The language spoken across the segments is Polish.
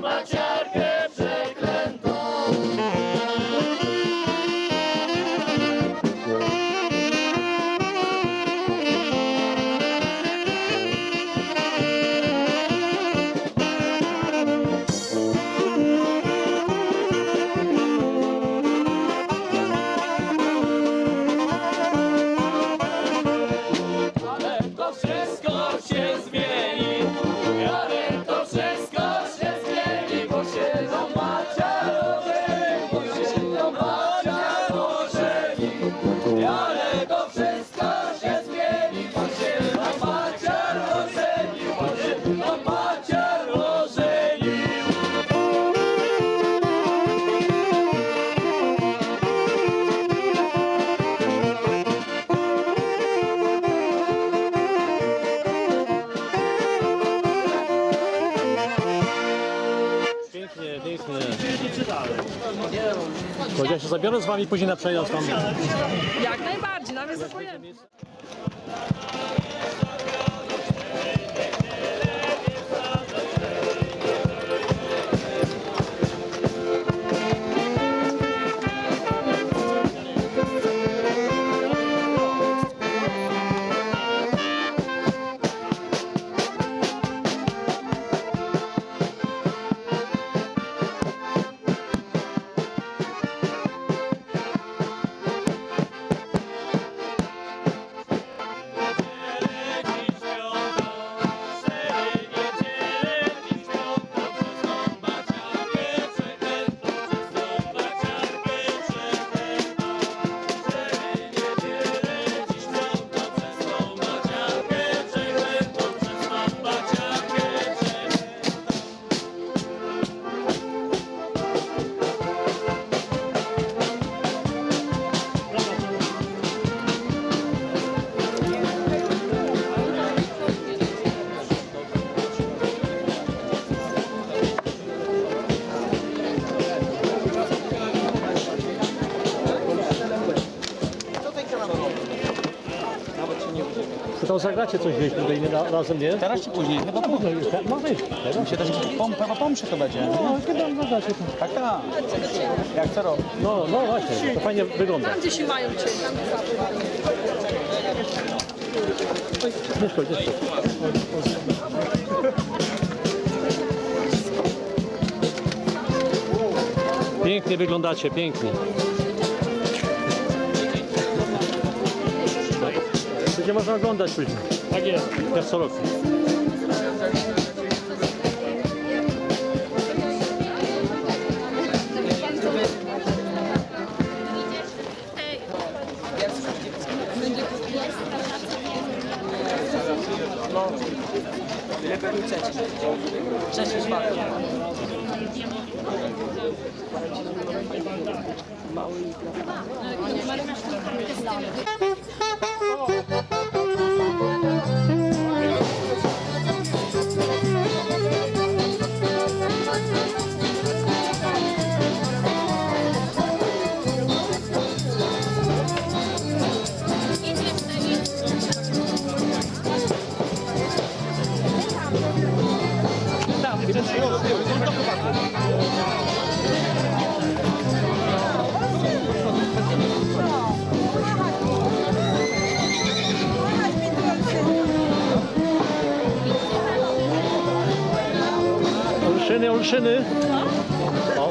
much. To ja się zabiorę z wami później na przejazd tam. Jak najbardziej, nawet zapojemy. Zagracie coś gdzieś tutaj nie, na, razem, nie? Teraz czy później? Chyba No, później. już, no wiesz, teraz. Się też pom, chyba pomszy to będzie. No, kiedy zagracie to? Tak, tak. Jak co rok? No, no właśnie, to fajnie wygląda. Tam gdzie się mają cię, tam gdzie Nie szkodź, nie szkodź. Pięknie wyglądacie, pięknie. Będzie można oglądać później. Tak jest. Jak co roku. Olszyny, olszyny. O.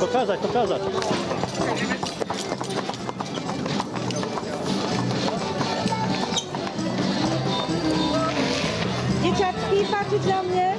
Pokazać, pokazać. Dzieciaczki, patrzeć na mnie.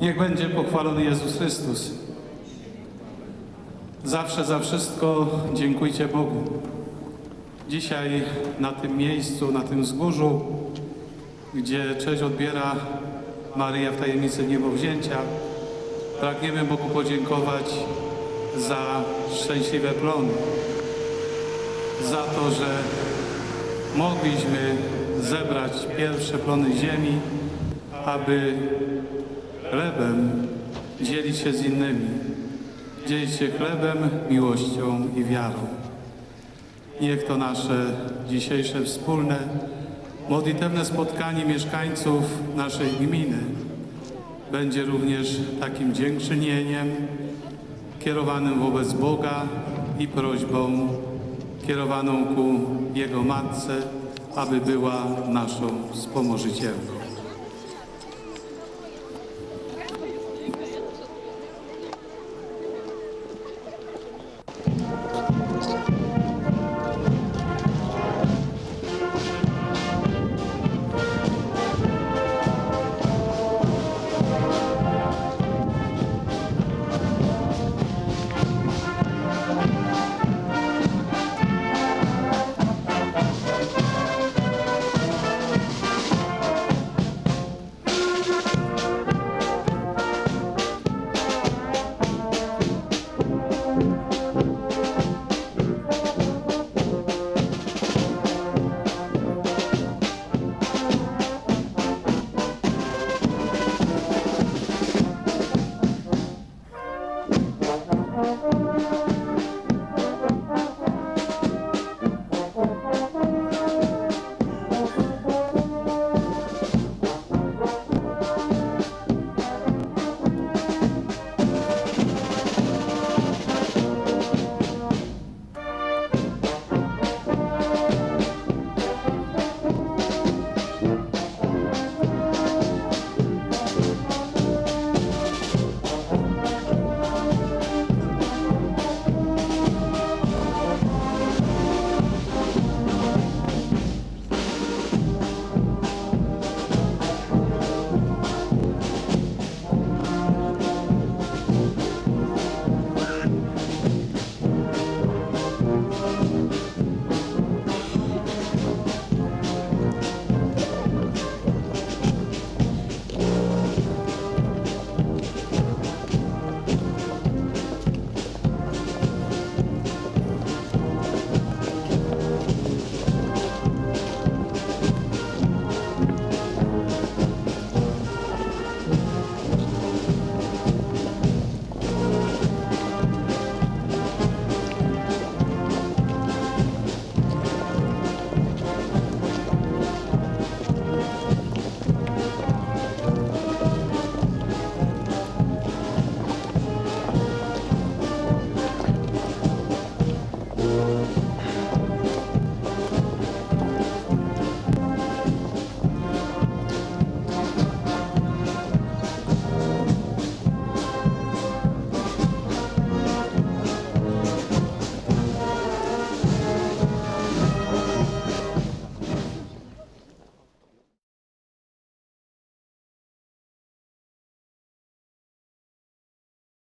Niech będzie pochwalony Jezus Chrystus. Zawsze za wszystko dziękujcie Bogu. Dzisiaj na tym miejscu, na tym wzgórzu, gdzie cześć odbiera Maryja w tajemnicy niebowzięcia, pragniemy Bogu podziękować za szczęśliwe plony, za to, że mogliśmy zebrać pierwsze plony ziemi, aby chlebem dzielić się z innymi, dzielić się chlebem, miłością i wiarą. Niech to nasze dzisiejsze wspólne, modlitewne spotkanie mieszkańców naszej gminy będzie również takim dziękczynieniem kierowanym wobec Boga i prośbą kierowaną ku Jego Matce, aby była naszą wspomożycielką.